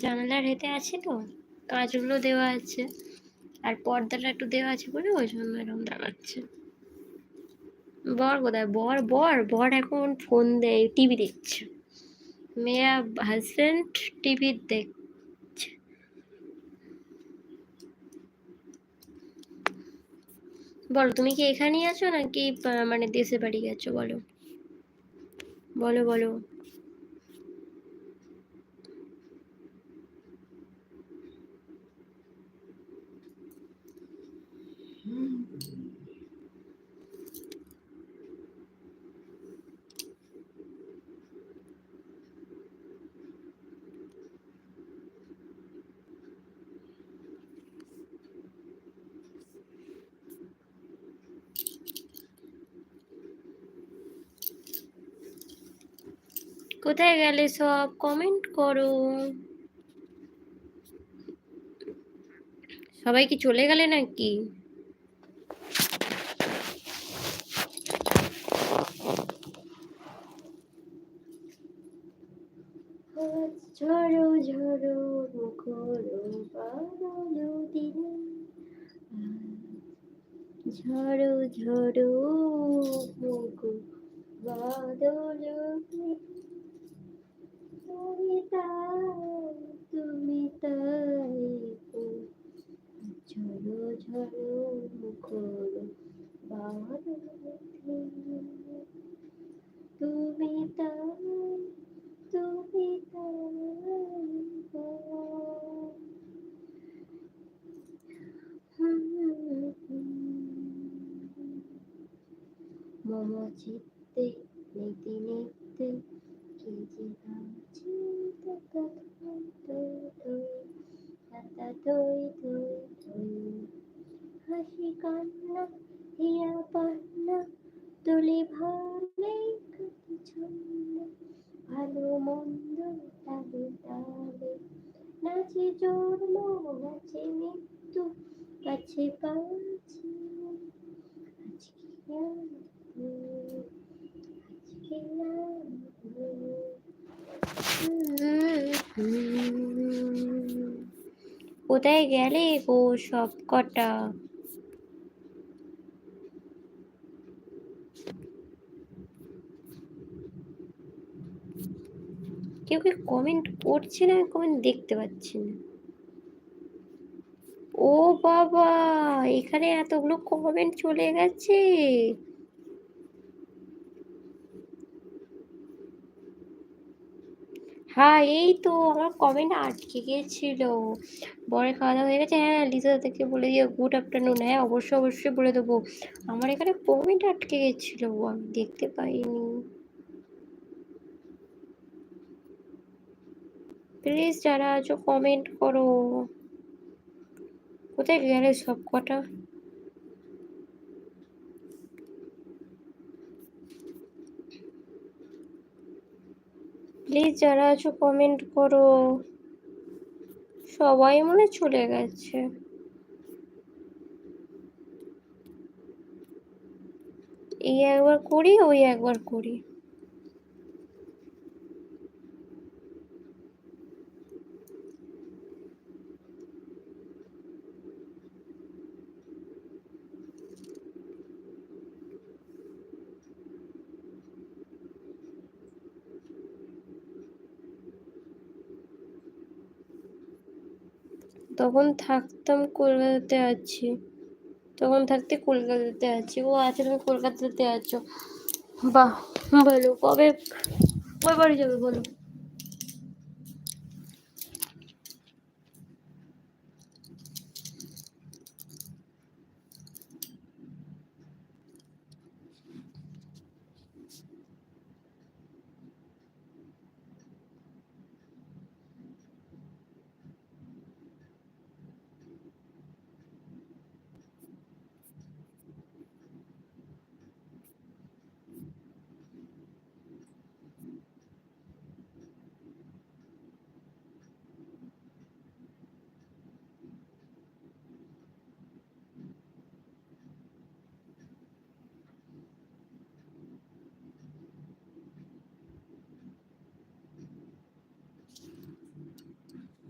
জানালার হেতে আছে তো কাঁচগুলো দেওয়া আছে। আর পর্দাটা একটু দেওয়া আছে বলে ওই জন্য এরকম দাঁড়াচ্ছে। বর কোথায়? বর বর বর এখন ফোন দেয়, টিভি দেখছে। মেয়া হাজব্যান্ড টিভি দেখছে। বলো, তুমি কি এখানেই আছো নাকি মানে দেশে বাড়ি গেছো? বলো। বলো বলো। কোথায় গেলে সব? কমেন্ট করো। সবাই কি চলে গেলে নাকি? ঝড়ো ঝড়ো মুখর বাদল দিনে। ঝড়ো মুখর বাদল তুমি তাই তুমি তাই। ঝড়ো ঝড়ো মুখর তুমি তাই তুমি। মম চিত্তে নিতে নিতে হাসি কান্না হিয়া পান্না তুলি কত ছন্দ ভালো মন্দ তালে তালে নাচে জন্ম নাচে মৃত্যু কাছে কাছে আজকে আজকে আমি কোথায় গেলে গো সব কটা? কেউ কি কমেন্ট করছে না? কমেন্ট দেখতে পাচ্ছি না। ও বাবা, এখানে এতগুলো কমেন্ট চলে গেছে। হ্যাঁ এই তো আমার কমেন্ট আটকে গিয়েছিল। বরে খাওয়া দাওয়া হয়ে গেছে। হ্যাঁ লিজা থেকে বলে দিও গুড আফটারনুন হ্যাঁ অবশ্যই অবশ্যই বলে দেবো। আমার এখানে কমেন্ট আটকে গেছিল আমি দেখতে পাইনি। প্লিজ যারা আছো কমেন্ট করো। কোথায় গেলে সব কটা প্লিজ যারা আছো কমেন্ট করো। সবাই মনে চলে গেছে। এই একবার করি, ওই একবার করি। তখন থাকতাম কলকাতাতে আছি। তখন থাকতে কলকাতাতে আছি। ও আছে তুমি কলকাতাতে আছো। বাহ বলো কবে কবে বাড়ি যাবে বলো?